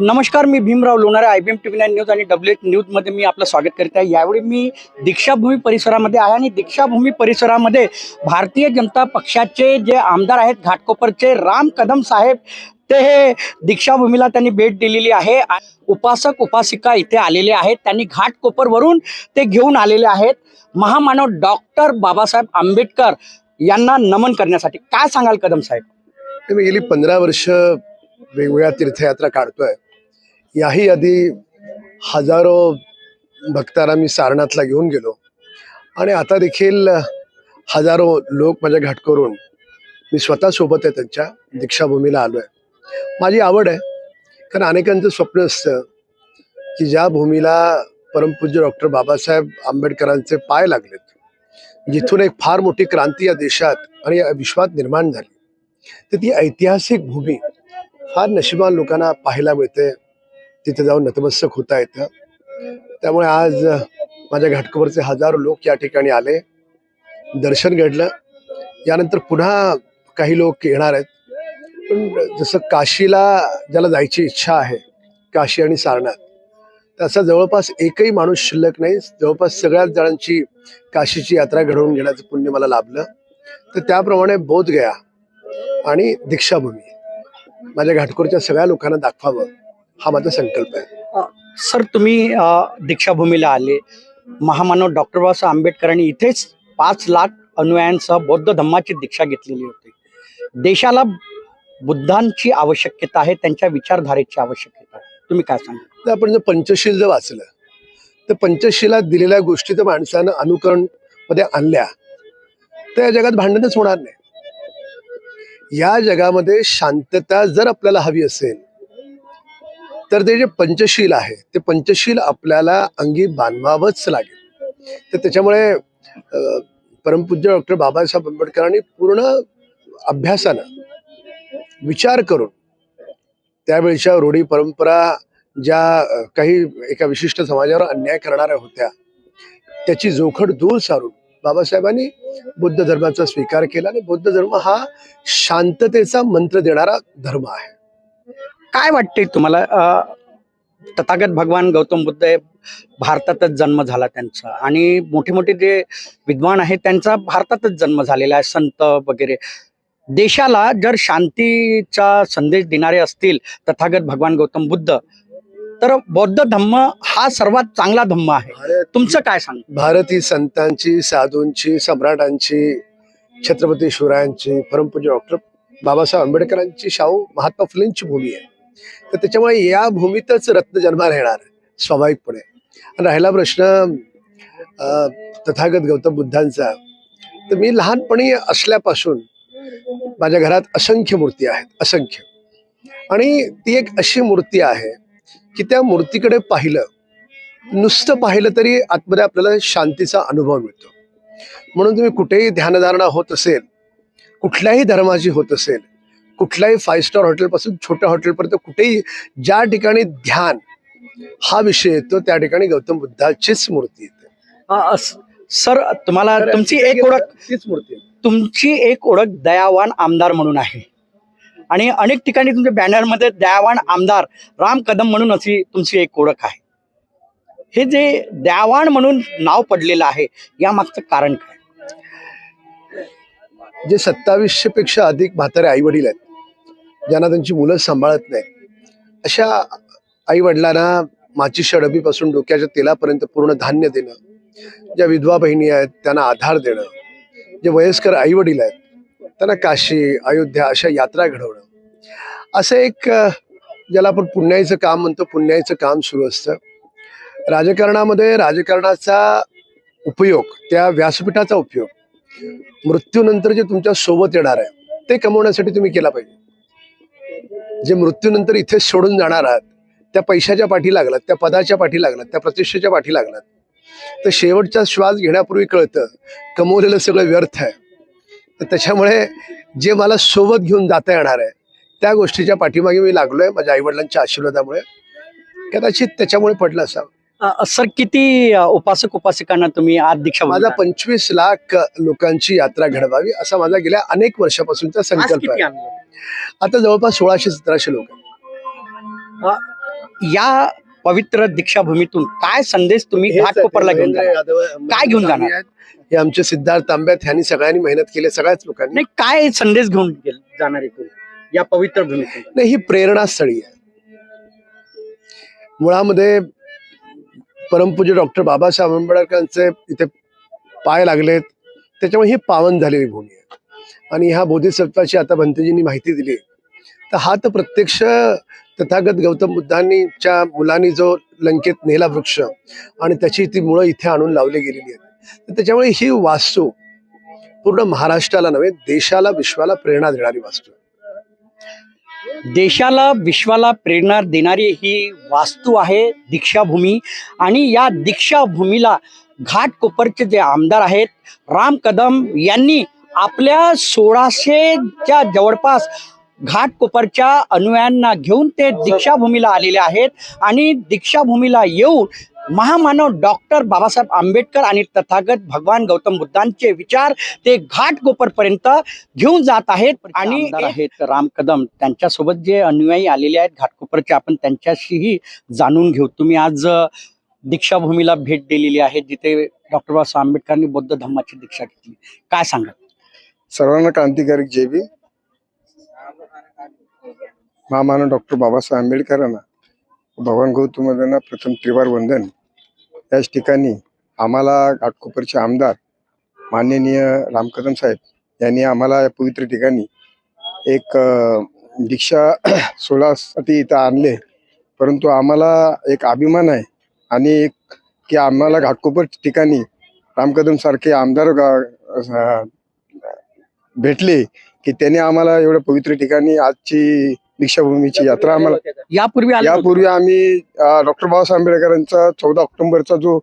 नमस्कार मी Bhimrao Lonare I B M T V nine news आणि W H न्यूजमध्ये मी आपलं स्वागत करत आहे. यावेळी मी दीक्षाभूमी परिसरामध्ये आहे आणि दीक्षाभूमी परिसरामध्ये भारतीय जनता पक्षाचे जे आमदार आहेत घाटकोपरचे राम कदम साहेब ते हे दीक्षाभूमीला त्यांनी भेट दिलेली आहे. उपासक उपासिका इथे आलेले आहेत. त्यांनी घाटकोपरवरून ते घेऊन आलेले आहेत. महामानव डॉक्टर बाबासाहेब आंबेडकर यांना नमन करण्यासाठी. काय सांगाल कदम साहेब? मी गेली पंधरा वर्ष वेगवेगळ्या तीर्थयात्रा काढतोय. याही आधी हजारो भक्तांना मी सारनाथला घेऊन गेलो. आणि आता देखील हजारो लोक माझ्या घाटकरून मी स्वतः सोबत आहे त्यांच्या दीक्षाभूमीला आलो आहे माझी आवड आहे कारण अनेकांचं स्वप्न असतं की ज्या भूमीला परमपूज्य डॉक्टर बाबासाहेब आंबेडकरांचे पाय लागलेत जिथून एक फार मोठी क्रांती या देशात आणि या विश्वात निर्माण झाली. तर ती ऐतिहासिक भूमी फार नशिबान लोकांना पाहायला मिळते. तिथे जाऊन नतमस्तक होता येतं. त्यामुळे आज माझ्या घाटकोपरचे हजारो लोक या ठिकाणी आले. दर्शन घडलं. यानंतर पुन्हा काही लोक येणार आहेत. पण जसं काशीला ज्याला जायची इच्छा आहे काशी आणि सारनाथ तसा जवळपास एकही माणूस शिल्लक नाही. जवळपास सगळ्याच जणांची काशीची यात्रा घडवून घेण्याचं पुण्य मला लाभलं. तर त्याप्रमाणे बोधगया आणि दीक्षाभूमी. माझ्या घाटकोरच्या सगळ्या लोकांना दाखवावं. हा माझा संकल्प आहे. सर तुम्ही दीक्षाभूमीला आले. महामानव डॉक्टर बाबासाहेब आंबेडकरांनी इथेच पाच लाख अनुयायांसह बौद्ध धम्माची दीक्षा घेतलेली होती. देशाला बुद्धांची आवश्यकता आहे त्यांच्या विचारधारेची आवश्यकता आहे. तुम्ही काय सांगा तर आपण जर पंचशील जर वाचलं तर पंचशिलात दिलेल्या गोष्टी तर माणसानं अनुकरणमध्ये आणल्या. तर या जगात भांडणच होणार नाही. या जगामध्ये शांतता जर आपल्याला हवी असेल तर ते जे पंचशील आहे ते पंचशील आपल्याला अंगी बांधवावंच लागेल. तर त्याच्यामुळे परमपूज्य डॉक्टर बाबासाहेब आंबेडकरांनी पूर्ण अभ्यासानं विचार करून त्यावेळच्या रूढी परंपरा ज्या काही एका विशिष्ट समाजावर अन्याय करणाऱ्या होत्या त्याची जोखड दूर सारून बाबासाहेबांनी बुद्ध धर्माचा स्वीकार केला आणि बुद्ध धर्म हा शांततेचा मंत्र देणारा धर्म आहे. काय वाटते तुम्हाला? अ, तथागत भगवान गौतम बुद्ध हे भारतातच जन्म झाला त्यांचा आणि मोठे मोठे जे विद्वान आहेत त्यांचा भारतातच जन्म झालेला आहे संत वगैरे. देशाला जर शांतीचा संदेश देणारे असतील तथागत भगवान गौतम बुद्ध तर बौद्ध धम्म हा सर्वात चांगला धम्म आहे. तुमचं काय सांग? भारत ही संतांची साधूंची सम्राटांची छत्रपती शिवरायांची परमपूज्य डॉक्टर बाबासाहेब आंबेडकरांची शाहू महात्मा फुलेंची भूमी आहे. तर त्याच्यामुळे या भूमीतच रत्न जन्माला येणार स्वाभाविकपणे. राहिला प्रश्न तथागत गौतम बुद्धांचा. तर मी लहानपणी असल्यापासून माझ्या घरात असंख्य मूर्ती आहेत असंख्य. आणि ती एक अशी मूर्ती आहे की त्या मूर्तीकडे पाहिलं नुसतं पाहिलं तरी आतमध्ये आपल्याला शांतीचा अनुभव मिळतो. म्हणून तुम्ही कुठेही ध्यानधारणा होत असेल कुठल्याही धर्माची होत असेल कुठल्याही फाईव्ह स्टार हॉटेलपासून छोट्या हॉटेलपर्यंत कुठेही ज्या ठिकाणी ध्यान हा विषय येतो त्या ठिकाणी गौतम बुद्धाचीच मूर्ती येते. सर तुम्हाला तुमची एक ओळख तीच मूर्ती. तुमची एक ओळख दयावान आमदार म्हणून आहे. आणि अनेक ठिकाणी तुमच्या बॅनरमध्ये दयावान आमदार राम कदम म्हणून अशी तुमची एक ओळख आहे. हे जे दयावान म्हणून नाव पडलेलं आहे या मागचं कारण काय? जे सत्तावीसशे पेक्षा अधिक म्हातारे आई वडील आहेत ज्यांना त्यांची मुलं सांभाळत नाहीत. अशा आई वडिलांना माचीच्या डबीपासून डोक्याच्या तेलापर्यंत पूर्ण धान्य देणं ज्या विधवा बहिणी आहेत त्यांना आधार देणं जे वयस्कर आई वडील आहेत त्यांना काशी अयोध्या अशा यात्रा घडवणं. असं एक ज्याला आपण पुण्याईचं काम म्हणतो पुण्याईचं काम सुरू असतं. राजकारणामध्ये राजकारणाचा उपयोग त्या व्यासपीठाचा उपयोग मृत्यूनंतर जे तुमच्यासोबत येणार आहे ते कमवण्यासाठी तुम्ही केला पाहिजे. जे मृत्यूनंतर इथे सोडून जाणार आहात त्या पैशाच्या पाठी लागलात त्या पदाच्या पाठी लागलात त्या प्रतिष्ठेच्या पाठी लागलात. तर शेवटचा श्वास घेण्यापूर्वी कळतं कमवलेलं सगळं व्यर्थ आहे. तर त्याच्यामुळे जे मला सोबत घेऊन जाता येणार आहे त्या गोष्टीच्या पाठीमागे मी लागलो आहे माझ्या आईवडिलांच्या आशीर्वादामुळे. कदाचित त्याच्यामुळे पडलं असावं. सर किती उपासक उपासिकांना तुम्ही आज दीक्षा माझा? पंचवीस लाख लोकांची यात्रा घडवावी असा माझा गेल्या अनेक वर्षापासूनचा संकल्प आहे? आता जवळपास सोळाशे सतराशे लोक. या पवित्र दीक्षाभूमीतून काय संदेश तुम्ही घाटकोपरला घेऊन काय घेऊन जाणार? हे आमचे सिद्धार्थ तांब्यात ह्यांनी सगळ्यांनी मेहनत केली सगळ्याच लोकांनी काय संदेश घेऊन जाणार इथून या पवित्र भूमीतून नाही ही प्रेरणास्थळी आहे मुळामध्ये परमपूज्य डॉक्टर बाबासाहेब आंबेडकरांचे इथे पाय लागलेत. त्याच्यामुळे ही पावन झालेली भूमी आहे. आणि ह्या बोधिसत्वाची आता भंतेजींनी माहिती दिली. तर हा तर प्रत्यक्ष तथागत गौतम बुद्धांनीच्या मुलांनी जो लंकेत नेला वृक्ष आणि त्याची ती मुळं इथे आणून लावली गेलेली आहेत. तर त्याच्यामुळे ही वास्तू पूर्ण महाराष्ट्राला नव्हे देशाला विश्वाला प्रेरणा देणारी वास्तू देशाला विश्वाला प्रेरणा देणारी ही वास्तू आहे दीक्षाभूमी. आणि या दीक्षाभूमीला घाटकोपरचे जे आमदार आहेत राम कदम यांनी आपल्या सोळाशेच्या जवळपास घाटकोपरच्या अनुयायांना घेऊन ते दीक्षाभूमीला आलेले आहेत. आणि दीक्षाभूमीला येऊन महामानव डॉक्टर बाबासाहेब आंबेडकर आणि तथागत भगवान गौतम बुद्धांचे विचार ते घाटकोपर पर्यंत घेऊन जात आहेत. आणि आहेत राम कदम. त्यांच्यासोबत जे अनुयायी आलेले आहेत घाटकोपरचे आपण त्यांच्याशीही जाणून घेऊ. तुम्ही आज दीक्षाभूमीला भेट दिलेली आहे जिथे डॉक्टर बाबासाहेब आंबेडकरांनी बौद्ध धम्माची दीक्षा घेतली. काय सांगा सर्वांना क्रांतिकारक जय भीम. महामानव डॉक्टर बाबासाहेब आंबेडकरांना भगवान गौतमांना प्रथम त्रिवार वंदन. त्याच ठिकाणी आम्हाला घाटकोपरचे आमदार माननीय रामकदम साहेब यांनी आम्हाला या पवित्र ठिकाणी एक दीक्षा सोहळ्यासाठी इथं आणले. परंतु आम्हाला एक अभिमान आहे आणि एक की आम्हाला घाटकोपर ठिकाणी रामकदम सारखे आमदार भेटले की त्यांनी आम्हाला एवढ्या पवित्र ठिकाणी आजची दीक्षाभूमीची यात्रा आम्हाला यापूर्वी आले होते? यापूर्वी आम्ही डॉक्टर बाबासाहेब आंबेडकरांचा चौदा ऑक्टोबरचा जो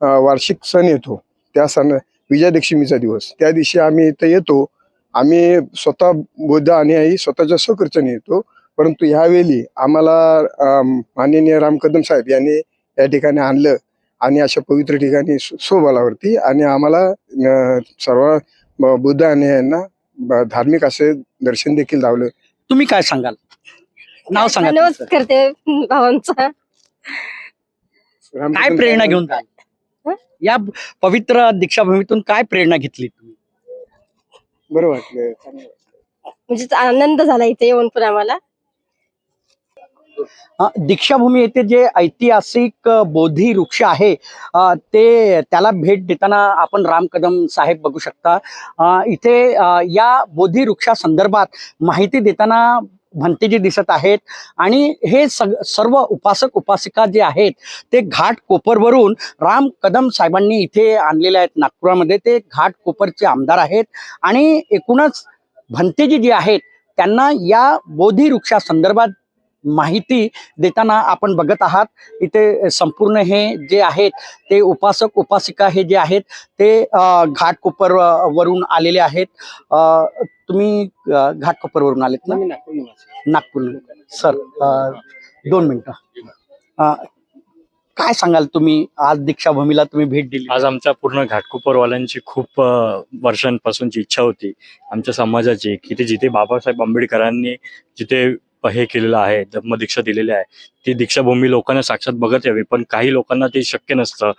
अ, वार्षिक सण येतो त्या सण विजयादशमीचा दिवस त्या दिवशी आम्ही इथं येतो. आम्ही स्वतः बौद्ध अनुयायी स्वतःच्या स्वखर्चाने येतो. परंतु ह्यावेळी आम्हाला अम, माननीय राम कदम साहेब यांनी या ठिकाणी आणलं आणि अशा पवित्र ठिकाणी सो- सोबलावरती आणि आम्हाला अ, सर्व ब- बुद्ध अनुयायांना ब- धार्मिक असे दर्शन देखील लावलं. तुम्ही काय सांगाल? नाव सांगा तुमचं. करते भावांचा. काय प्रेरणा घेऊन जाल या पवित्र दीक्षाभूमीतून काय प्रेरणा घेतली तुम्ही? बरं वाटलं चांगलं वाटलं. म्हणजे आनंद झाला इथे येऊन पण आम्हाला. अ, दीक्षाभूमी येथे जे ऐतिहासिक अ, बोधी वृक्ष आहे अ, ते त्याला भेट देताना आपण राम कदम साहेब बघू शकता. अ, इथे अ, या बोधी वृक्षा संदर्भात माहिती देताना भंतेजी दिसत आहेत. आणि हे सग सर्व उपासक उपासिका जे आहेत ते घाट कोपरवरून राम कदम साहेबांनी इथे आणलेले आहेत नागपुरामध्ये. ते घाट कोपरचे आमदार आहेत. आणि एकूणच भंतेजी जे आहेत त्यांना या बोधी वृक्षासंदर्भात माहिती देताना आपण बघत आहात. इथे संपूर्ण हे जे आहेत ते उपासक उपासिका हे जे आहेत ते घाटकोपर वरून आलेले आहेत. तुम्ही घाटकोपरवरून आलेत ना? नागपूर सर. दोन मिनिटं. काय सांगाल तुम्ही? आज दीक्षाभूमीला तुम्ही भेट दिली. आज आमच्या पूर्ण घाटकोपरवाल्यांची खूप वर्षांपासूनची इच्छा होती. आमच्या समाजाची की ते जिथे बाबासाहेब आंबेडकरांनी जिथे हे केलेलं आहे धम्मदीक्षा दिलेली आहे. ती दीक्षाभूमी लोकांना साक्षात बघत यावी पण काही लोकांना ते शक्य नसतं.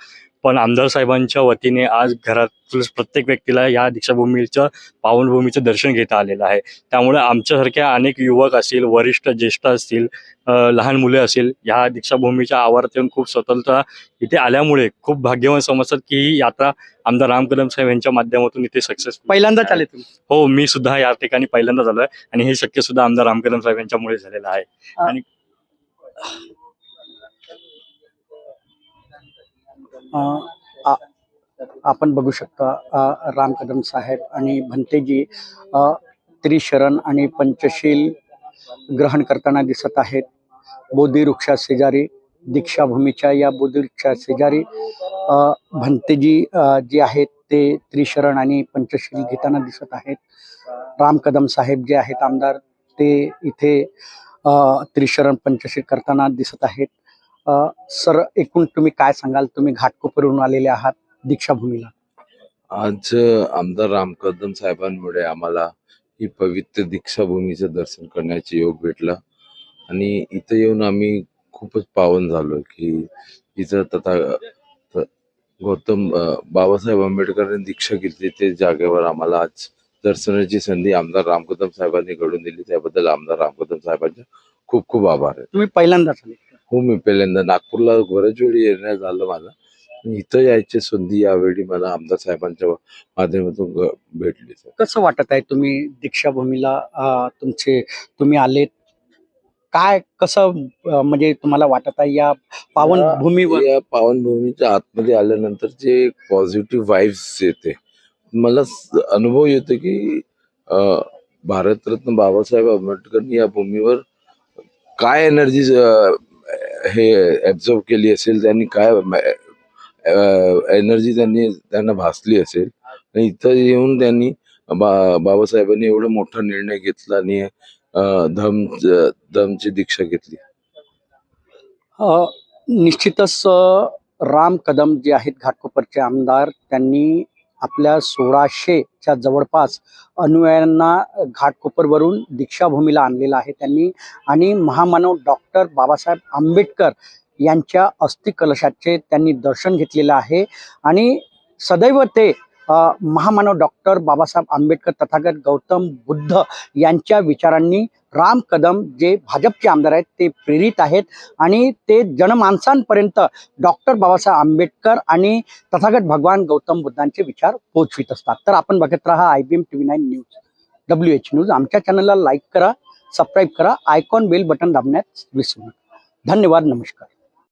पण आमदार साहेबांच्या वतीने आज घरातील प्रत्येक व्यक्तीला या दीक्षाभूमीचं पावनभूमीचं दर्शन घेता आलेलं आहे. त्यामुळे आमच्यासारख्या अनेक युवक असतील वरिष्ठ ज्येष्ठ असतील लहान मुले असतील या दीक्षाभूमीच्या आवारात येऊन खूप स्वतंत्र इथे आल्यामुळे खूप भाग्यवान समजतात की ही यात्रा आमदार राम कदम साहेब यांच्या माध्यमातून इथे सक्सेस पहिल्यांदा चालेल तुम्ही. हो मी सुद्धा या ठिकाणी पहिल्यांदा झालोय आणि हे शक्य सुद्धा आमदार राम कदम साहेब यांच्यामुळे झालेलं आहे. अ, आपण बघू शकता अ, राम कदम साहेब आणि भंतेजी अ, त्रिशरण आणि पंचशील ग्रहण करताना दिसत आहेत. बोधी वृक्षा शेजारी दीक्षाभूमीच्या या बोधी वृक्षा शेजारी अ, भंतेजी जे आहेत ते त्रिशरण आणि पंचशील घेताना दिसत आहेत. राम कदम साहेब जे आहेत आमदार ते इथे अ, त्रिशरण पंचशील करताना दिसत आहेत. सर एकूण तुम्ही काय सांगाल? तुम्ही घाटकोपरहून आलेले आहात दीक्षाभूमीला. आज आमदार राम कदम साहेबांमुळे आम्हाला ही पवित्र दीक्षाभूमीचं दर्शन करण्याचे योग भेटला. आणि इथं येऊन आम्ही खूपच पावन झालो की इथं तथा गौतम बाबासाहेब आंबेडकरांनी दीक्षा घेतली ते जागेवर आम्हाला आज दर्शनाची संधी आमदार रामकदम साहेबांनी घडून दिली. त्याबद्दल आमदार रामकदम साहेबांचे खूप खूप आभार आहे. तुम्ही पहिल्यांदाच आले. हो मी पहिल्यांदा नागपूरला बऱ्याच वेळी येणं झालं माझं. इथं यायची संधी यावेळी मला आमदार साहेबांच्या माध्यमातून भेटली कसं वाटत आहे तुम्ही दीक्षाभूमीला तुमचे तुम्ही आलेत? काय कसं म्हणजे तुम्हाला वाटत आहे या पावन या- भूमीवर या पावनभूमीच्या आतमध्ये आल्यानंतर जे पॉझिटिव्ह वाईब्स येते मला अनुभव येतो की भारतरत्न बाबासाहेब आंबेडकरनी या भूमीवर काय एनर्जी हे ऍब्झॉर्व केली असेल त्यांनी काय एनर्जी त्यांनी त्यांना भासली असेल. आणि इथं येऊन त्यांनी बा बाबासाहेबांनी एवढा मोठा निर्णय घेतला आणि धम धमची दीक्षा घेतली. निश्चितच राम कदम जे आहेत घाटकोपरचे आमदार त्यांनी आपल्या सोळाशेच्या जवळपास अनुयायांना घाटकोपरवरून दीक्षाभूमीला आणलेला आहे त्यांनी. आणि महामानव डॉक्टर बाबासाहेब आंबेडकर यांच्या अस्थिकलशाचे त्यांनी दर्शन घेतलेलं आहे. आणि सदैव ते महामानव डॉक्टर बाबासाहेब आंबेडकर तथागत गौतम बुद्ध यांच्या विचारांनी राम कदम जे भाजपचे आमदार आहेत ते प्रेरित आहेत आणि ते जनमानसांपर्यंत डॉक्टर बाबासाहेब आंबेडकर आणि तथागत भगवान गौतम बुद्धांचे विचार पोहोचवित असतात. तर आपण बघत राहा I B M T V nine news W H news. आमच्या चॅनलला लाईक करा सबस्क्राईब करा आयकॉन बेल बटन दाबण्यात विसरू नका. धन्यवाद नमस्कार.